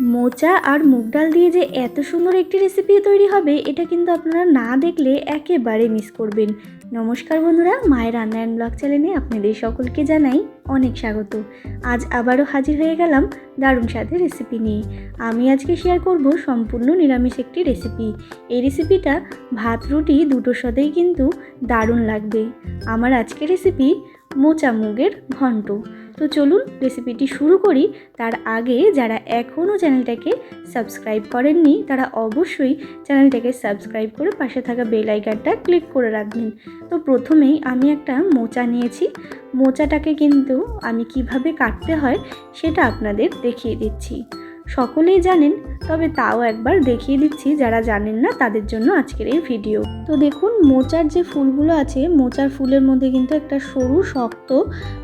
মোচা আর মুগ ডাল দিয়ে যে এত সুন্দর একটি রেসিপি তৈরি হবে, এটা কিন্তু আপনারা না দেখলে একেবারে মিস করবেন। নমস্কার বন্ধুরা মায়ের রান্না অ্যান্ড ব্লগ চ্যানেলে আপনাদের সকলকে জানাই অনেক স্বাগত। আজ আবারও হাজির হয়ে গেলাম দারুণ স্বাদের রেসিপি নিয়ে। আমি আজকে শেয়ার করব সম্পূর্ণ নিরামিষ একটি রেসিপি এই রেসিপিটা ভাত, রুটি দুটোর সাথেই কিন্তু দারুণ লাগবে। আমার আজকের রেসিপি মোচা মুগের ঘন্ট। তো চলুন রেসিপিটি শুরু করি। তার আগে যারা এখনও চ্যানেলটাকে সাবস্ক্রাইব করেননি, তারা অবশ্যই চ্যানেলটাকে সাবস্ক্রাইব করে পাশে থাকা বেল আইকনটা ক্লিক করে রাখবেন। তো প্রথমেই আমি একটা মোচা নিয়েছি। মোচাটাকে কিন্তু আমি কীভাবে কাটতে হয় সেটা আপনাদের দেখিয়ে দিচ্ছি। সকলেই জানেন, তবে তাও একবার দেখিয়ে দিচ্ছি যারা জানেন না তাদের জন্য আজকের এই ভিডিও। তো দেখুন, মোচার যে ফুলগুলো আছে, মোচার ফুলের মধ্যে কিন্তু একটা সরু, শক্ত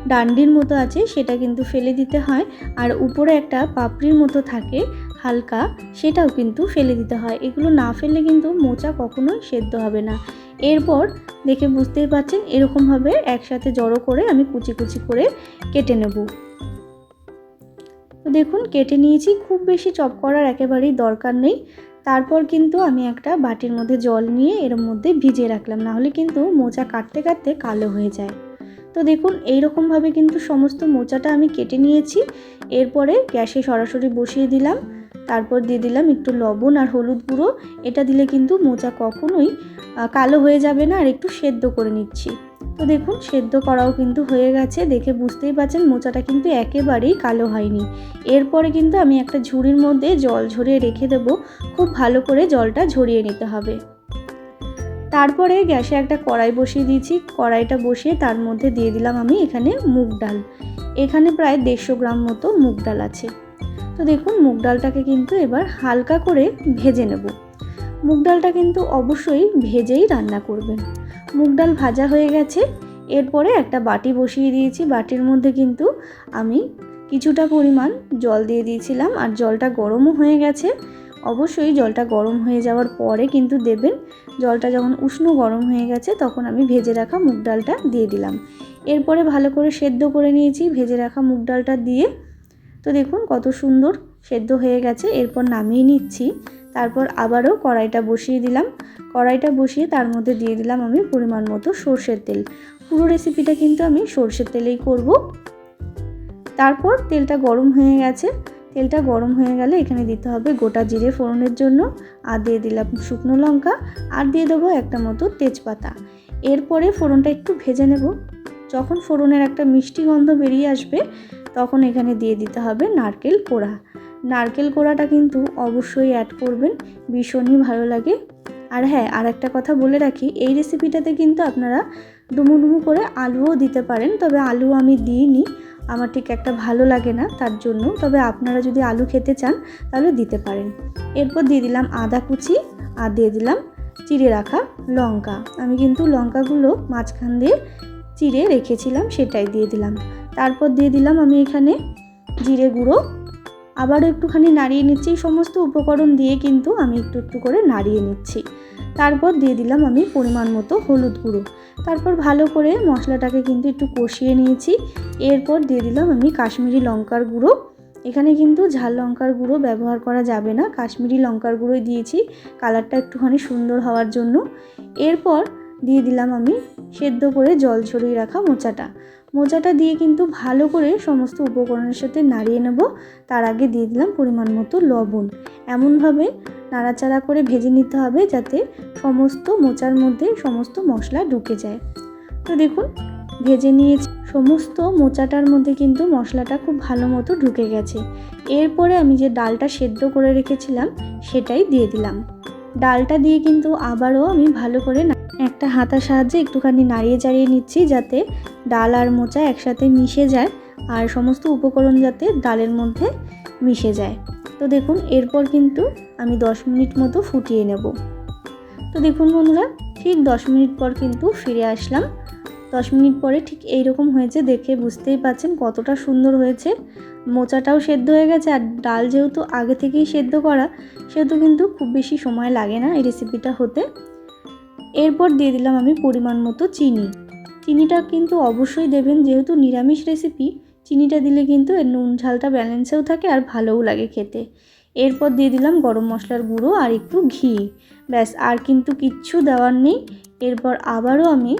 ডান্ডির মতো আছে, সেটা কিন্তু ফেলে দিতে হয়। আর উপরে একটা পাপড়ির মতো থাকে, হালকা, সেটাও কিন্তু ফেলে দিতে হয়। এগুলো না ফেললে কিন্তু মোচা কখনোই সেদ্ধ হবে না। এরপর দেখে বুঝতেই পারছেন, এরকমভাবে একসাথে জড়ো করে আমি কুচি কুচি করে কেটে নেব। তো দেখুন, কেটে নিয়েছি। খুব বেশি চপ করার একেবারেই দরকার নেই। তারপর কিন্তু আমি একটা বাটির মধ্যে জল নিয়ে এর মধ্যে ভিজিয়ে রাখলাম। নাহলে কিন্তু মোচা কাটতে কাটতে কালো হয়ে যায়। তো দেখুন, এইরকমভাবে কিন্তু সমস্ত মোচাটা আমি কেটে নিয়েছি। এরপরে গ্যাসে সরাসরি বসিয়ে দিলাম। তারপর দিয়ে দিলাম একটু লবণ আর হলুদ গুঁড়ো। এটা দিলে কিন্তু মোচা কখনোই কালো হয়ে যাবে না আর একটু সেদ্ধ করে নিচ্ছি। তো দেখুন, সেদ্ধ করাও কিন্তু হয়ে গেছে। দেখে বুঝতেই পারছেন মোচাটা কিন্তু একেবারেই কালো হয়নি। এরপরে কিন্তু আমি একটা ঝুড়ির মধ্যে জল ঝরিয়ে রেখে দেবো। খুব ভালো করে জলটা ঝরিয়ে নিতে হবে। তারপরে গ্যাসে একটা কড়াই বসিয়ে দিয়েছি। কড়াইটা বসিয়ে তার মধ্যে দিয়ে দিলাম আমি এখানে মুগ ডাল। এখানে প্রায় দেড়শো গ্রাম মতো মুগ ডাল আছে। তো দেখুন, মুগ ডালটাকে কিন্তু এবার হালকা করে ভেজে নেব। মুগ ডালটা কিন্তু অবশ্যই ভেজেই রান্না করবেন। মুগ ডাল ভাজা হয়ে গেছে। এরপরে একটা বাটি বসিয়ে দিয়েছি। বাটির মধ্যে কিন্তু আমি কিছুটা পরিমাণ জল দিয়ে দিয়েছিলাম আর জলটা গরমও হয়ে গেছে। অবশ্যই জলটা গরম হয়ে যাওয়ার পরে কিন্তু দেবেন। জলটা যখন উষ্ণ গরম হয়ে গেছে তখন আমি ভেজে রাখা মুগ ডালটা দিয়ে দিলাম। এরপরে ভালো করে সেদ্ধ করে নিয়েছি ভেজে রাখা মুগ ডালটা দিয়ে। তো দেখুন কত সুন্দর সেদ্ধ হয়ে গেছে। এরপর নামিয়ে নিচ্ছি। তারপর আবারও কড়াইটা বসিয়ে দিলাম। কড়াইটা বসিয়ে তার মধ্যে দিয়ে দিলাম আমি পরিমাণ মতো সর্ষের তেল। পুরো রেসিপিটা কিন্তু আমি সর্ষের তেলেই করব। তারপর তেলটা গরম হয়ে গেছে। তেলটা গরম হয়ে গেলে এখানে দিতে হবে গোটা জিরে ফোড়নের জন্য। আর দিয়ে দিলাম শুকনো লঙ্কা। আর দিয়ে দেবো একটা মতো তেজপাতা। এরপরে ফোড়নটা একটু ভেজে নেব। যখন ফোড়নের একটা মিষ্টি গন্ধ বেরিয়ে আসবে, তখন এখানে দিয়ে দিতে হবে নারকেল কোড়া নারকেল কোড়াটা কিন্তু অবশ্যই অ্যাড করবেন, ভীষণই ভালো লাগে। আর হ্যাঁ আর একটা কথা বলে রাখি, এই রেসিপিটাতে কিন্তু আপনারা ডুমু ডুমু করে আলুও দিতে পারেন, তবে আলু আমি দিইনি, আমার ঠিক একটা ভালো লাগে না তার জন্য, তবে আপনারা যদি আলু খেতে চান, তাহলে দিতে পারেন। এরপর দিয়ে দিলাম আদা কুচি আর দিয়ে দিলাম চিড়ে রাখা লঙ্কা। আমি কিন্তু লঙ্কাগুলো মাঝখান দিয়ে চিড়ে রেখেছিলাম, সেটাই দিয়ে দিলাম। তারপর দিয়ে দিলাম আমি এখানে জিরে গুঁড়ো আবারও একটুখানি নাড়িয়ে নিচ্ছি। এই সমস্ত উপকরণ দিয়ে কিন্তু আমি একটু একটু করে নাড়িয়ে নিচ্ছি। তারপর দিয়ে দিলাম আমি পরিমাণ মতো হলুদ গুঁড়ো। তারপর ভালো করে মশলাটাকে কিন্তু একটু কষিয়ে নিয়েছি। এরপর দিয়ে দিলাম আমি কাশ্মীরি লঙ্কার গুঁড়ো। এখানে কিন্তু ঝাল লঙ্কার গুঁড়ো ব্যবহার করা যাবে না। কাশ্মীরি লঙ্কার গুঁড়োই দিয়েছি। কালারটা একটুখানি সুন্দর হওয়ার জন্য। এরপর দিয়ে দিলাম আমি সেদ্ধ করে জল ছড়িয়ে রাখা মোচাটা। মোচাটা দিয়ে কিন্তু ভালো করে সমস্ত উপকরণের সাথে নাড়িয়ে নেব। তার আগে দিয়ে দিলাম পরিমাণ মতো লবণ। এমনভাবে নাড়াচাড়া করে ভেজে নিতে হবে যাতে সমস্ত মোচার মধ্যে সমস্ত মশলা ঢুকে যায়। তো দেখুন, ভেজে নিয়েছি। সমস্ত মোচাটার মধ্যে কিন্তু মশলাটা খুব ভালো মতো ঢুকে গেছে। এরপরে আমি যে ডালটা সেদ্ধ করে রেখেছিলাম সেটাই দিয়ে দিলাম। ডালটা দিয়ে কিন্তু আবারও আমি ভালো করে একটা হাতার সাহায্যে একটুখানি নাড়িয়ে চাড়িয়ে নিচ্ছি যাতে ডাল আর মোচা একসাথে মিশে যায় আর সমস্ত উপকরণ যাতে ডালের মধ্যে মিশে যায়। তো দেখুন, এরপর কিন্তু আমি দশ মিনিট মতো ফুটিয়ে নেব। তো দেখুন বন্ধুরা, ঠিক দশ মিনিট পর কিন্তু ফিরে আসলাম। দশ মিনিট পরে ঠিক এই রকম হয়েছে, দেখে বুঝতেই পাচ্ছেন কতটা সুন্দর হয়েছে। মোচাটাও সেদ্ধ হয়ে গেছে আর ডাল যেহেতু আগে থেকেই সেদ্ধ করা, সেহেতু কিন্তু খুব বেশি সময় লাগে না এই রেসিপিটা হতে। এরপর দিয়ে দিলাম আমি পরিমাণ মতো চিনি। চিনিটা কিন্তু অবশ্যই দেবেন, যেহেতু নিরামিষ রেসিপি চিনিটা দিলে কিন্তু এর নুন ঝালটা ব্যালেন্সেও থাকে আর ভালোও লাগে খেতে। এরপর দিয়ে দিলাম গরম মশলার গুঁড়ো আর একটু ঘি। ব্যাস, আর কিন্তু কিচ্ছু দেওয়ার নেই। এরপর আবারও আমি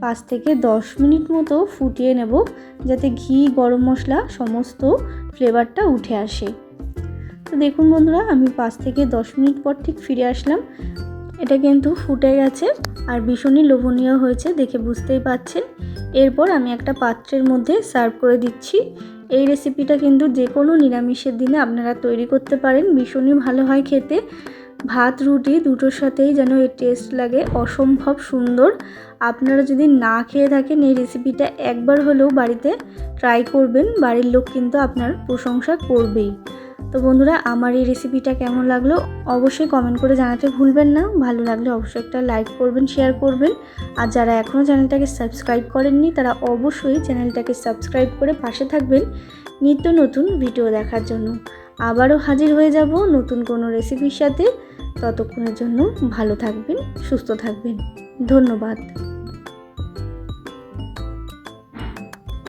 পাঁচ থেকে দশ মিনিট মতো ফুটিয়ে নেব, যাতে ঘি, গরম মশলা সমস্ত ফ্লেভারটা উঠে আসে। তো দেখুন বন্ধুরা, আমি পাঁচ থেকে দশ মিনিট পর ঠিক ফিরে আসলাম। এটা কিন্তু ফুটে গেছে আর ভীষণই লোভনীয় হয়েছে, দেখে বুঝতেই পাচ্ছেন। এরপর আমি একটা পাত্রের মধ্যে সার্ভ করে দিচ্ছি। এই রেসিপিটা কিন্তু যে কোনো নিরামিষের দিনে আপনারা তৈরি করতে পারেন, ভীষণই ভালো হয় খেতে। ভাত, রুটি দুটোর সাথেই যেন এর টেস্ট লাগে, অসম্ভব সুন্দর। আপনারা যদি না খেয়ে থাকেন এই রেসিপিটা একবার হলেও বাড়িতে ট্রাই করবেন, বাড়ির লোক কিন্তু আপনার প্রশংসা করবেই। তো বন্ধুরা, আমার এই রেসিপিটা কেমন লাগল অবশ্যই কমেন্ট করে জানাতে ভুলবেন না। ভালো লাগলে অবশ্যই একটা লাইক করবেন শেয়ার করবেন। আর যারা এখনও চ্যানেলটাকে সাবস্ক্রাইব করেননি, তারা অবশ্যই চ্যানেলটাকে সাবস্ক্রাইব করে পাশে থাকবেন নিত্য নতুন ভিডিও দেখার জন্য। আবারও হাজির হয়ে যাব নতুন কোনো রেসিপির সাথে। ততক্ষণের জন্য ভালো থাকবেন, সুস্থ থাকবেন। ধন্যবাদ।